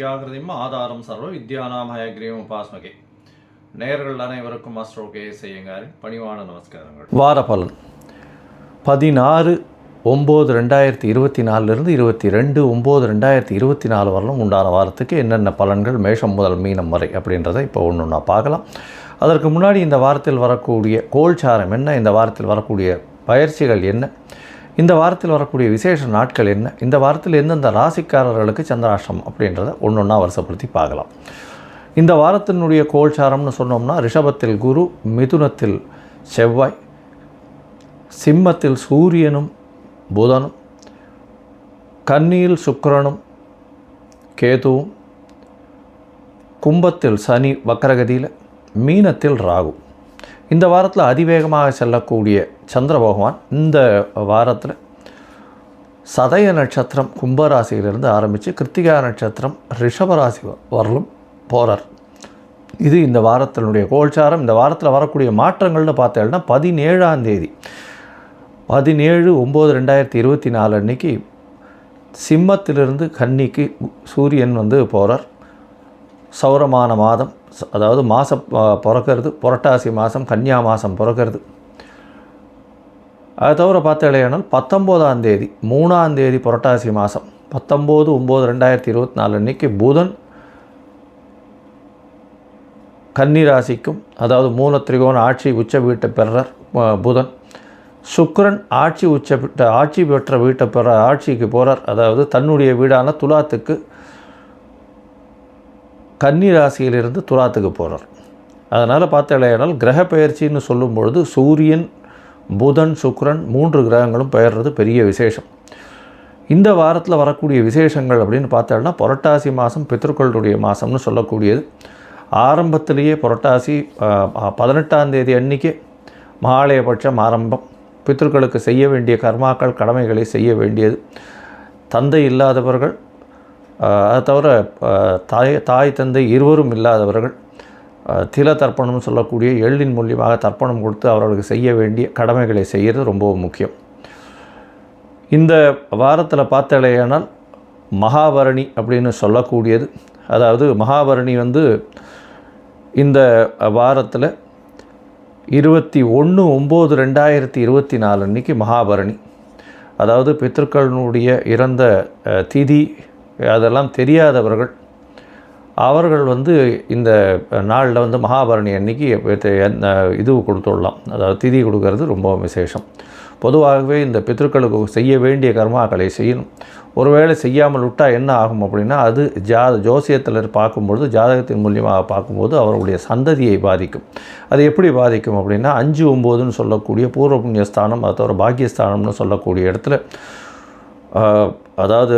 ஞானானந்தமயம் ஆதாரம் சர்வ வித்யானாம் ஹயக்ரீம் உபாஸ்மகே. நேர்கள் அனைவருக்கும் அஸ்ட்ரோ கே செய்யுங்காரின் பணிவான நமஸ்காரங்கள். வார பலன். பதினாறு ஒம்பது ரெண்டாயிரத்தி இருபத்தி நாலுலேருந்து இருபத்தி ரெண்டு ஒம்பது ரெண்டாயிரத்தி இருபத்தி நாலு வரலும் உண்டான வாரத்துக்கு என்னென்ன பலன்கள் மேஷம் முதல் மீனம் வரை அப்படின்றத இப்போ ஒன்று ஒன்றா பார்க்கலாம். அதற்கு முன்னாடி இந்த வாரத்தில் வரக்கூடிய கோல்சாரம் என்ன? இந்த வாரத்தில் வரக்கூடிய பயிற்சிகள் என்ன? இந்த வாரத்தில் வரக்கூடிய விசேஷ நாட்கள் என்ன? இந்த வாரத்தில் எந்தெந்த ராசிக்காரர்களுக்கு சந்திராஷ்டிரம் அப்படின்றத ஒன்று ஒன்றா வருஷப்படுத்தி பார்க்கலாம். இந்த வாரத்தினுடைய கோல்சாரம்னு சொன்னோம்னா ரிஷபத்தில் குரு மிதுனத்தில் செவ்வாய் சிம்மத்தில் சூரியனும் புதனும் கன்னியில் சுக்கரனும் கேதுவும் கும்பத்தில் சனி வக்கரகதியில் மீனத்தில் ராகு. இந்த வாரத்தில் அதிவேகமாக செல்லக்கூடிய சந்திர பகவான் இந்த வாரத்தில் சதய நட்சத்திரம் கும்பராசியிலிருந்து ஆரம்பித்து கிருத்திகா நட்சத்திரம் ரிஷபராசி வரலும் போகிறார் இது இந்த வாரத்தினுடைய கோல்சாரம். இந்த வாரத்தில் வரக்கூடிய மாற்றங்கள்னு பார்த்தேன்னா பதினேழாம் தேதி. பதினேழு ஒம்பது ரெண்டாயிரத்தி இருபத்தி நாலு அன்னைக்கு சிம்மத்திலிருந்து கன்னிக்கு சூரியன் வந்து போகிறார் சௌரமான மாதம் அதாவது மாதம் பிறக்கிறது புரட்டாசி மாதம் கன்னியா மாதம் பிறக்கிறது. அது தவிர பார்த்தாலேயானால் பத்தொம்போதாம் தேதி மூணாம் தேதி புரட்டாசி மாதம் பத்தொம்போது ஒம்பது ரெண்டாயிரத்தி இருபத்தி நாலு அன்னைக்கு புதன் கன்னி ராசிக்கும் அதாவது மூல திரிகோண ஆட்சி உச்ச வீட்டை பெறார் புதன். சுக்கரன் ஆட்சி உச்ச பெற்ற ஆட்சி பெற்ற வீட்டை பெற ஆட்சிக்கு போகிறார் அதாவது தன்னுடைய வீடான துலாத்துக்கு கன்னி ராசியிலிருந்து துலாத்துக்கு போகிறார் அதனால் பார்த்தாலேயானால் கிரக பெயர்ச்சின்னு சொல்லும் பொழுது சூரியன் புதன் சுக்ரன் மூன்று கிரகங்களும் பெயர்றது பெரிய விசேஷம். இந்த வாரத்தில் வரக்கூடிய விசேஷங்கள் அப்படின்னு பார்த்தோம்னா புரட்டாசி மாதம் பித்ருக்களுடைய மாதம்னு சொல்லக்கூடியது. ஆரம்பத்திலேயே புரட்டாசி பதினெட்டாம் தேதி அன்னைக்கு மகாலயபட்சம் ஆரம்பம். பித்ருக்களுக்கு செய்ய வேண்டிய கர்மாக்கள் கடமைகளை செய்ய வேண்டியது. தந்தை இல்லாதவர்கள் அது தவிர தாய் தாய் தந்தை இருவரும் இல்லாதவர்கள் தில தர்ப்பணம் சொல்லக்கூடிய எள்ளின் மூலியமாக தர்ப்பணம் கொடுத்து அவர்களுக்கு செய்ய வேண்டிய கடமைகளை செய்கிறது ரொம்பவும் முக்கியம். இந்த வாரத்தில் பார்த்தாலேயானால் மகாபரணி அப்படின்னு சொல்லக்கூடியது. அதாவது மகாபரணி வந்து இந்த வாரத்தில் இருபத்தி ஒன்று ஒம்பது ரெண்டாயிரத்தி இருபத்தி நாலு அன்னைக்கு மகாபரணி. அதாவது பித்ருக்களினுடைய இறந்த திதி அதெல்லாம் தெரியாதவர்கள். அவர்கள் வந்து இந்த நாளில் வந்து மகாபரணி அன்னைக்கு இது- இது கொடுத்துடலாம். அதாவது திதி கொடுக்கறது ரொம்ப விசேஷம். பொதுவாகவே இந்த பித்ருக்களுக்கு செய்ய வேண்டிய கர்மாக்களை செய்யணும். ஒருவேளை செய்யாமல் விட்டால் என்ன ஆகும் அப்படின்னா அது ஜா ஜோசியத்தில் பார்க்கும்பொழுது ஜாதகத்தின் மூலியமாக பார்க்கும்போது அவர்களுடைய சந்ததியை பாதிக்கும். அது எப்படி பாதிக்கும் அப்படின்னா அஞ்சு ஒம்போதுன்னு சொல்லக்கூடிய பூர்வ புண்ணியஸ்தானம் அதை தவிர பாக்கியஸ்தானம்னு சொல்லக்கூடிய இடத்துல அதாவது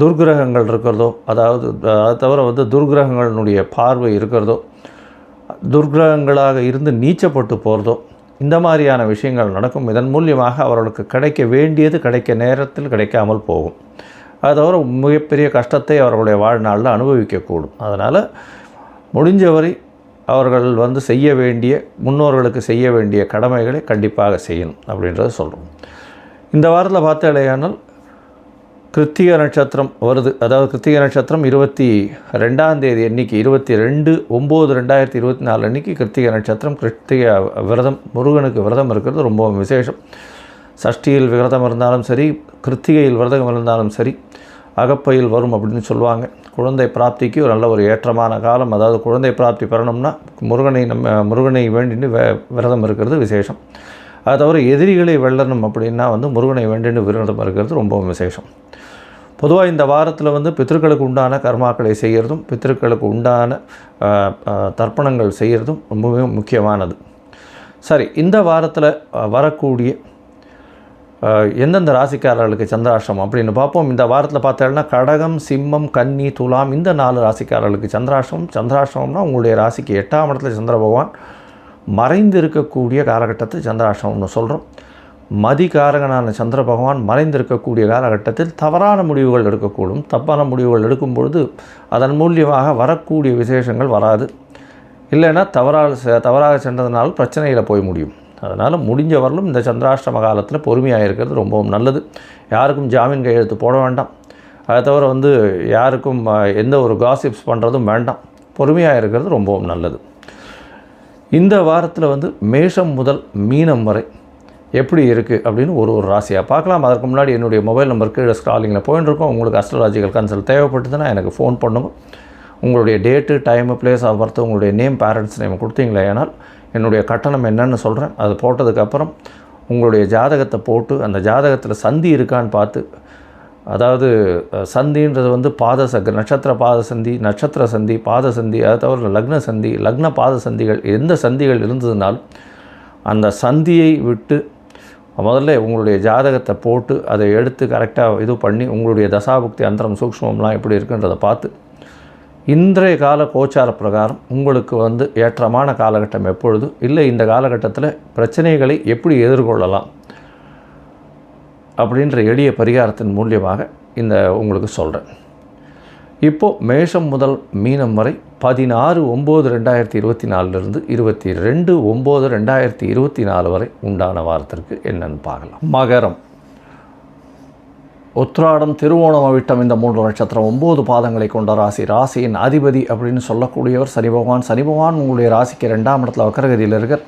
துர்கிரகங்கள் இருக்கிறதோ அதாவது அதை தவிர வந்து துர்கிரகங்களினுடைய பார்வை இருக்கிறதோ துர்கிரகங்களாக இருந்து நீச்சப்பட்டு போகிறதோ இந்த மாதிரியான விஷயங்கள் நடக்கும். இதன் மூலியமாக அவர்களுக்கு கிடைக்க வேண்டியது கிடைக்க நேரத்தில் கிடைக்காமல் போகும். அது தவிர மிகப்பெரிய கஷ்டத்தை அவர்களுடைய வாழ்நாளில் அனுபவிக்கக்கூடும். அதனால் முடிஞ்சவரை அவர்கள் வந்து செய்ய வேண்டிய முன்னோர்களுக்கு செய்ய வேண்டிய கடமைகளை கண்டிப்பாக செய்யணும் அப்படின்றத சொல்கிறோம் இந்த வாரத்தில் பார்த்தாலேயானால் கிருத்திக நட்சத்திரம் வருது. அதாவது கிருத்திக நட்சத்திரம் இருபத்தி ரெண்டாம் தேதி அன்னைக்கு இருபத்தி ரெண்டு ஒம்பது ரெண்டாயிரத்தி இருபத்தி நாலு அன்னைக்கு கிருத்திக நட்சத்திரம் கிருத்திக விரதம் முருகனுக்கு விரதம் இருக்கிறது ரொம்ப விசேஷம். சஷ்டியில் விரதம் இருந்தாலும் சரி கிருத்திகையில் விரதம் இருந்தாலும் சரி அகப்பையில் வரும் அப்படின்னு சொல்லுவாங்க. குழந்தை பிராப்திக்கு ஒரு நல்ல ஒரு ஏற்றமான காலம். அதாவது குழந்தை பிராப்தி பெறணும்னா முருகனை நம்ம முருகனை வேண்டின்னு விரதம் இருக்கிறது விசேஷம். அதை தவிர எதிரிகளை வெல்லணும் அப்படின்னா வந்து முருகனை வேண்டின்னு விரதம் இருக்கிறது ரொம்ப விசேஷம். பொதுவாக இந்த வாரத்தில் வந்து பித்திருக்களுக்கு உண்டான கர்மாக்களை செய்கிறதும் பித்திருக்களுக்கு உண்டான தர்ப்பணங்கள் செய்கிறதும் ரொம்பவே முக்கியமானது. சரி இந்த வாரத்தில் வரக்கூடிய எந்தெந்த ராசிக்காரர்களுக்கு சந்திராஷ்டிரம் அப்படின்னு பார்ப்போம். இந்த வாரத்தில் பார்த்தோம்னா கடகம் சிம்மம் கன்னி துலாம் இந்த நாலு ராசிக்காரர்களுக்கு சந்திராஷ்டிரம் சந்திராஷ்டிரம்னா உங்களுடைய ராசிக்கு எட்டாம் இடத்துல சந்திர பகவான் மறைந்து இருக்கக்கூடிய காலகட்டத்தை சந்திராஷ்டமம்னு சொல்கிறோம் மதிகாரகனான சந்திர பகவான் மறைந்திருக்கக்கூடிய காலகட்டத்தில் தவறான முடிவுகள் எடுக்கக்கூடும். தப்பான முடிவுகள் எடுக்கும் பொழுது அதன் மூலியமாக வரக்கூடிய விசேஷங்கள் வராது. இல்லைன்னா தவறாக செ- தவறாக சென்றதுனால பிரச்சனையில் போய் முடியும். அதனால் முடிஞ்ச வரலும் இந்த சந்திராஷ்டம காலத்தில் பொறுமையாக இருக்கிறது ரொம்பவும் நல்லது. யாருக்கும் ஜாமீன் கையெழுத்து போட வேண்டாம். அதை தவிர வந்து யாருக்கும் எந்த ஒரு காசிப்ஸ் பண்ணுறதும் வேண்டாம். பொறுமையாக இருக்கிறது ரொம்பவும் நல்லது. இந்த வாரத்தில் வந்து மேஷம் முதல் மீனம் வரை எப்படி இருக்குது அப்படின்னு ஒரு ஒரு ராசியாக பார்க்கலாம். அதற்கு முன்னாடி என்னுடைய மொபைல் நம்பருக்கு ஸ்க்ராலிங்கில் போயின்னு இருக்கோம் உங்களுக்கு அஸ்ட்ராலாஜிக்கல் கன்சல்ட் தேவைப்பட்டதுன்னா எனக்கு ஃபோன் பண்ணுங்க. உங்களுடைய date time place of birth உங்களுடைய நேம் பேரண்ட்ஸ் நேம் கொடுத்தீங்களே ஏனால் என்னுடைய கட்டணம் என்னன்னு சொல்கிறேன் அது போட்டதுக்கப்புறம் உங்களுடைய ஜாதகத்தை போட்டு அந்த ஜாதகத்தில் சந்தி இருக்கான்னு பார்த்து அதாவது சந்தின்றது வந்து பாத சக நட்சத்திர பாத சந்தி நட்சத்திர சந்தி பாத சந்தி அதை தவிர லக்ன சந்தி லக்ன பாத சந்திகள் எந்த சந்திகள் இருந்ததுனாலும் அந்த சந்தியை விட்டு முதல்ல உங்களுடைய ஜாதகத்தை போட்டு அதை எடுத்து கரெக்டாக இது பண்ணி உங்களுடைய தசாபுக்தி அந்தரம் சூக்ஷ்மம்லாம் எப்படி இருக்குன்றதை பார்த்து இன்றைய கால கோச்சார பிரகாரம் உங்களுக்கு வந்து ஏற்றமான காலகட்டம் எப்பொழுது? இல்லை இந்த காலகட்டத்தில் பிரச்சனைகளை எப்படி எதிர்கொள்ளலாம்? அப்படின்ற எளிய பரிகாரத்தின் மூலியமாக இந்த உங்களுக்கு சொல்கிறேன் இப்போது மேஷம் முதல் மீனம் வரை பதினாறு ஒம்பது ரெண்டாயிரத்தி இருபத்தி நாலுலேருந்து இருபத்தி ரெண்டு ஒம்பது ரெண்டாயிரத்தி இருபத்தி நாலு வரை உண்டான வாரத்திற்கு என்னென்னு பார்க்கலாம். மகரம். உத்ராடம் திருவோணம் அவிட்டம் இந்த மூன்று நட்சத்திரம் ஒம்பது பாதங்களை கொண்ட ராசி. ராசியின் அதிபதி அப்படின்னு சொல்லக்கூடியவர் சனி பகவான். சனி பகவான் உங்களுடைய ராசிக்கு ரெண்டாம் இடத்துல வக்கரகதியில் இருக்கிற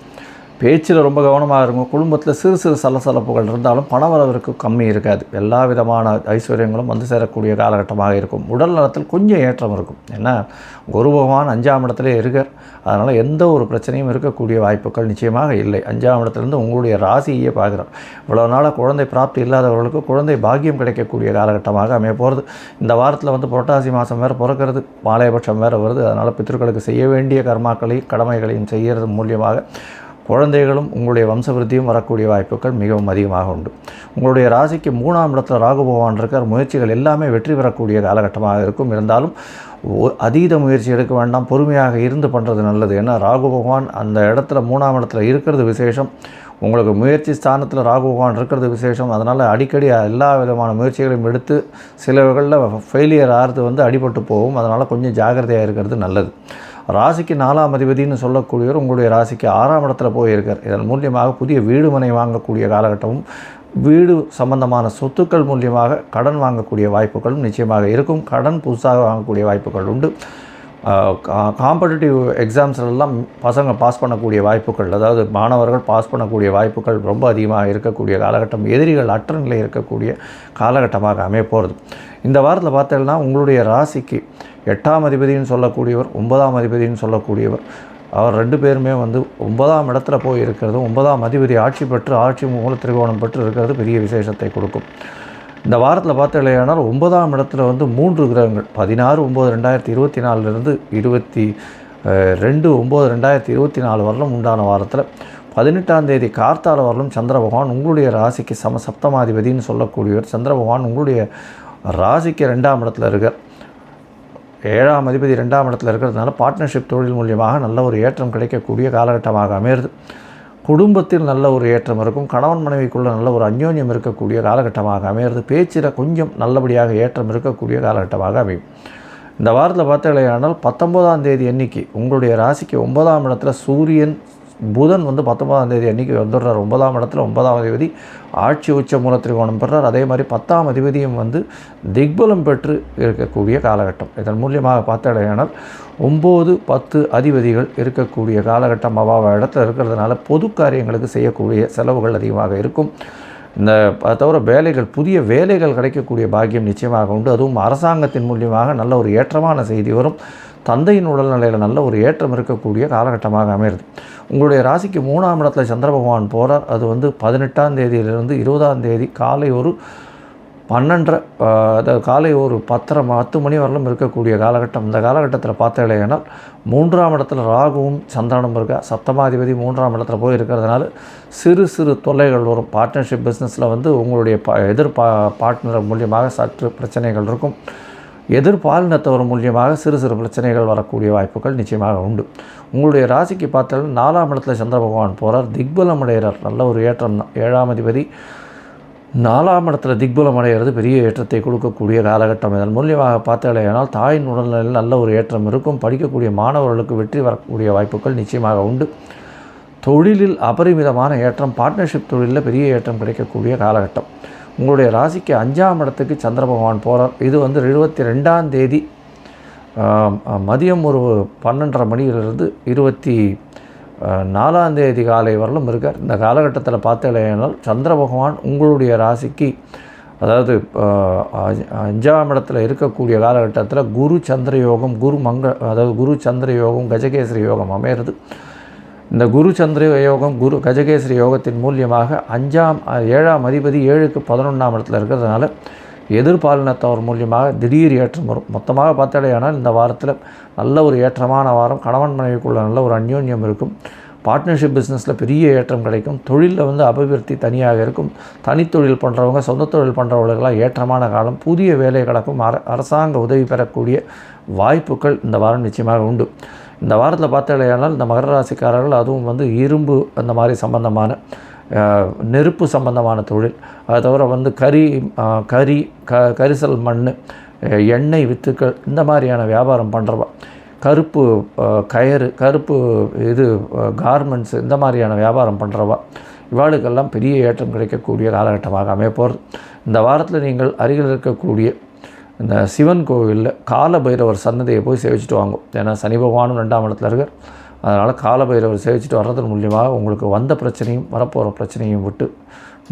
பேச்சில் ரொம்ப கவனமாக இருக்கும் குடும்பத்தில் சிறு சிறு சலசலப்புகள் இருந்தாலும் பணவரவிற்கு கம்மி இருக்காது. எல்லா விதமான ஐஸ்வர்யங்களும் வந்து சேரக்கூடிய காலகட்டமாக இருக்கும். உடல் நலத்தில் கொஞ்சம் ஏற்றம் இருக்கும். ஏன்னா குரு பகவான் அஞ்சாம் இடத்துல இருக்கார். அதனால் எந்த ஒரு பிரச்சனையும் இருக்கக்கூடிய வாய்ப்புகள் நிச்சயமாக இல்லை. அஞ்சாம் இடத்துலேருந்து உங்களுடைய ராசியே பார்க்குறோம். இவ்வளோ நாளாக குழந்தை பிராப்தி இல்லாதவர்களுக்கு குழந்தை பாக்கியம் கிடைக்கக்கூடிய காலகட்டமாக அமைய போகிறது இந்த வாரத்தில் வந்து புரட்டாசி மாதம் வேறு பிறக்கிறது. மாலையபட்சம் வேறு வருது. அதனால் பித்தர்களுக்கு செய்ய வேண்டிய கர்மாக்களையும் கடமைகளையும் செய்கிறது மூலியமாக குழந்தைகளும் உங்களுடைய வம்சவிருத்தியும் வரக்கூடிய வாய்ப்புகள் மிகவும் அதிகமாக உண்டு. உங்களுடைய ராசிக்கு மூணாம் இடத்துல ராகு பகவான் இருக்கிற முயற்சிகள் எல்லாமே வெற்றி பெறக்கூடிய காலகட்டமாக இருக்கும். இருந்தாலும் அதீத முயற்சி எடுக்க வேண்டாம். பொறுமையாக இருந்து பண்ணுறது நல்லது. ஏன்னா ராகு பகவான் அந்த இடத்துல மூணாம் இடத்துல இருக்கிறது விசேஷம். உங்களுக்கு முயற்சி ஸ்தானத்தில் ராகு பகவான் இருக்கிறது விசேஷம். அதனால் அடிக்கடி எல்லா விதமான முயற்சிகளையும் எடுத்து சிலவர்களில் ஃபெயிலியர் ஆகிறது வந்து அடிபட்டு போகும். அதனால் கொஞ்சம் ஜாக்கிரதையாக இருக்கிறது நல்லது. ராசிக்கு நாலாம் அதிபதினு சொல்லக்கூடியவர் உங்களுடைய ராசிக்கு ஆறாம் இடத்துல போயிருக்கார். இதன் மூலியமாக புதிய வீடு மனை வாங்கக்கூடிய காலகட்டமும் வீடு சம்பந்தமான சொத்துக்கள் மூலியமாக கடன் வாங்கக்கூடிய வாய்ப்புகளும் நிச்சயமாக இருக்கும். கடன் புதுசாக வாங்கக்கூடிய வாய்ப்புகள் உண்டு. காம்படிட்டிவ் எக்ஸாம்ஸ்லாம் பசங்க பாஸ் பண்ணக்கூடிய வாய்ப்புகள் அதாவது மாணவர்கள் பாஸ் பண்ணக்கூடிய வாய்ப்புகள் ரொம்ப அதிகமாக இருக்கக்கூடிய காலகட்டம் எதிரிகள் அற்ற நிலை இருக்கக்கூடிய காலகட்டமாக அமைய போகிறது இந்த வாரத்தில் பார்த்தீங்கன்னா உங்களுடைய ராசிக்கு எட்டாம் அதிபதினு சொல்லக்கூடியவர் ஒன்பதாம் அதிபதின்னு சொல்லக்கூடியவர் அவர் ரெண்டு பேருமே வந்து ஒன்பதாம் இடத்துல போய் இருக்கிறது ஒன்பதாம் அதிபதி ஆட்சி பெற்று ஆட்சி மூல திரிகோணம் பெற்று இருக்கிறது பெரிய விசேஷத்தை கொடுக்கும். இந்த வாரத்தில் பார்த்தீங்களேனால் ஒன்பதாம் இடத்துல வந்து மூன்று கிரகங்கள். பதினாறு ஒம்பது ரெண்டாயிரத்தி இருபத்தி நாலுலேருந்து இருபத்தி ரெண்டு ஒம்பது ரெண்டாயிரத்தி இருபத்தி நாலு வரலும் உண்டான வாரத்தில். பதினெட்டாம் தேதி கார்த்தால வரலும் சந்திர பகவான் உங்களுடைய ராசிக்கு சம சப்தமாதிபதினு சொல்லக்கூடியவர் சந்திர பகவான் உங்களுடைய ராசிக்கு ரெண்டாம் இடத்துல இருக்கார். ஏழாம் அதிபதி ரெண்டாம் இடத்துல இருக்கிறதுனால பார்ட்னர்ஷிப் தொழில் மூலியமாக நல்ல ஒரு ஏற்றம் கிடைக்கக்கூடிய காலகட்டமாக அமையிறது. குடும்பத்தில் நல்ல ஒரு ஏற்றம் இருக்கும். கணவன் மனைவிக்குள்ள நல்ல ஒரு அந்யோன்யம் இருக்கக்கூடிய காலகட்டமாக அமையிறது பேச்சில் கொஞ்சம் நல்லபடியாக ஏற்றம் இருக்கக்கூடிய காலகட்டமாக அமையும். இந்த வாரத்தில் பார்த்தீங்களேயானால் பத்தொன்பதாம் தேதி எண்ணிக்கை உங்களுடைய ராசிக்கு ஒன்பதாம் இடத்துல சூரியன் புதன் வந்து பத்தொன்பதாம் தேதி அன்றைக்கி வந்துடுறார். ஒன்பதாம் இடத்துல ஒன்பதாம் அதிபதி ஆட்சி உச்ச மூல திரிகோணம் பெறார் அதே மாதிரி பத்தாம் அதிபதியும் வந்து திக்பலம் பெற்று இருக்கக்கூடிய காலகட்டம். இதன் மூலியமாக பார்த்தடையானால் ஒம்பது பத்து அதிபதிகள் இருக்கக்கூடிய காலகட்டம். அவாவ இடத்துல இருக்கிறதுனால பொது காரியங்களுக்கு செய்யக்கூடிய செலவுகள் அதிகமாக இருக்கும். இந்த தவிர வேலைகள் புதிய வேலைகள் கிடைக்கக்கூடிய பாக்கியம் நிச்சயமாக உண்டு. அதுவும் அரசாங்கத்தின் மூலியமாக நல்ல ஒரு ஏற்றமான செய்தி வரும். தந்தையின் உடல்நிலையில் நல்ல ஒரு ஏற்றம் இருக்கக்கூடிய காலகட்டமாக அமையிறது உங்களுடைய ராசிக்கு மூணாம் இடத்துல சந்திர பகவான் போகிறார் அது வந்து பதினெட்டாம் தேதியிலிருந்து இருபதாம் தேதி காலை ஒரு பன்னெண்டரை அதாவது காலை ஒரு பத்தரை பத்து மணி வரலும் இருக்கக்கூடிய காலகட்டம். இந்த காலகட்டத்தில் பார்த்தேனால் மூன்றாம் இடத்துல ராகுவும் சந்திரனும் இருக்கா? சப்தமாதிபதி மூன்றாம் இடத்துல போய் இருக்கிறதுனால சிறு சிறு தொல்லைகள் வரும். பார்ட்னர்ஷிப் பிஸ்னஸில் வந்து உங்களுடைய ப எதிர் பா பார்ட்னர் மூலியமாக சற்று பிரச்சனைகள் இருக்கும். எதிர்பாலினத்தவர் மூலியமாக சிறு சிறு பிரச்சனைகள் வரக்கூடிய வாய்ப்புகள் நிச்சயமாக உண்டு. உங்களுடைய ராசிக்கு பார்த்தாலும் நாலாம் இடத்துல சந்திர பகவான் போகிறார் திக்பலம் அடைகிறார். நல்ல ஒரு ஏற்றம். தான் ஏழாம் அதிபதி நாலாம் இடத்துல திக்பலம் அடைகிறது. பெரிய ஏற்றத்தை கொடுக்கக்கூடிய காலகட்டம். இதன் மூலியமாக பார்த்தாலேயானால் தாயின் உடல்நிலையில் நல்ல ஒரு ஏற்றம் இருக்கும். படிக்கக்கூடிய மாணவர்களுக்கு வெற்றி வரக்கூடிய வாய்ப்புகள் நிச்சயமாக உண்டு. தொழிலில் அபரிமிதமான ஏற்றம். பார்ட்னர்ஷிப் தொழிலில் பெரிய ஏற்றம் கிடைக்கக்கூடிய காலகட்டம். உங்களுடைய ராசிக்கு அஞ்சாம் இடத்துக்கு சந்திர பகவான் போகிறார் இது வந்து இருபத்தி ரெண்டாம் தேதி மதியம் ஒரு பன்னெண்டரை மணியிலிருந்து இருபத்தி நாலாம் தேதி காலை வரலும் இருக்கார். இந்த காலகட்டத்தில் பார்த்தீங்கன்னா சந்திர பகவான் உங்களுடைய ராசிக்கு அதாவது அஞ்சாம் இடத்துல இருக்கக்கூடிய காலகட்டத்தில் குரு சந்திர யோகம் குரு மங்க அதாவது குரு சந்திர யோகம் கஜகேசரி யோகம் அமையிறது. இந்த குரு சந்திர யோகம் குரு கஜகேசரி யோகத்தின் மூலியமாக அஞ்சாம் ஏழாம் அதிபதி ஏழுக்கு பதினொன்றாம் இடத்துல இருக்கிறதுனால எதிர்பாலினத்தவர் மூலியமாக திடீர் ஏற்றம் வரும். மொத்தமாக பார்த்தாலேயானால் இந்த வாரத்தில் நல்ல ஒரு ஏற்றமான வாரம். கணவன் மனைவிக்குள்ள நல்ல ஒரு அந்யோன்யம் இருக்கும். பார்ட்னர்ஷிப் பிஸ்னஸில் பெரிய ஏற்றம் கிடைக்கும். தொழிலில் வந்து அபிவிருத்தி தனியாக இருக்கும். தனித்தொழில் பண்ணுறவங்க சொந்த தொழில் பண்ணுறவங்களுக்கெல்லாம் ஏற்றமான காலம். புதிய வேலை கிடக்கும் அர அரசாங்க உதவி பெறக்கூடிய வாய்ப்புகள் இந்த வாரம் நிச்சயமாக உண்டு. இந்த வாரத்தில் பார்த்தாலேயானால் இந்த மகர ராசிக்காரர்கள் அதுவும் வந்து இரும்பு அந்த மாதிரி சம்பந்தமான நெருப்பு சம்பந்தமான தொழில். அதை தவிர வந்து கறி கறி க கரிசல் மண் எண்ணெய் வித்துக்கள் இந்த மாதிரியான வியாபாரம் பண்ணுறவா கருப்பு கயறு கயிறு கருப்பு இது கார்மெண்ட்ஸ் இந்த மாதிரியான வியாபாரம் பண்ணுறவா இவாளுக்கெல்லாம் பெரிய ஏற்றம் கிடைக்கக்கூடிய காலகட்டமாக அமையப்போகிறது இந்த வாரத்தில் நீங்கள் அருகில் இருக்கக்கூடிய இந்த சிவன் கோவிலில் கால பைரவர் சன்னதியை போய் சேவிச்சுட்டு வாங்க. ஏன்னா சனி பகவானும் ரெண்டாம் இடத்துல இருக்கார். அதனால் கால பைரவர் சேவிச்சுட்டு வர்றதன் மூலியமாக உங்களுக்கு வந்த பிரச்சனையும் வரப்போகிற பிரச்சனையும் விட்டு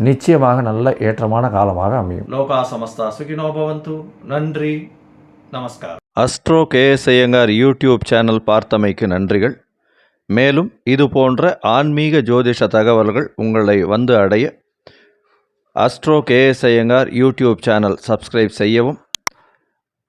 நிச்சயமாக நல்ல ஏற்றமான காலமாக அமையும். லோகா சமஸ்தா சுகினோ பவந்து. நன்றி. நமஸ்காரம். Astro KS Iyengar YouTube channel பார்த்தமைக்கு நன்றிகள். மேலும் இது போன்ற ஆன்மீக ஜோதிஷ தகவல்கள் உங்களை வந்து அடைய astro KS Iyengar YouTube channel subscribe செய்யவும்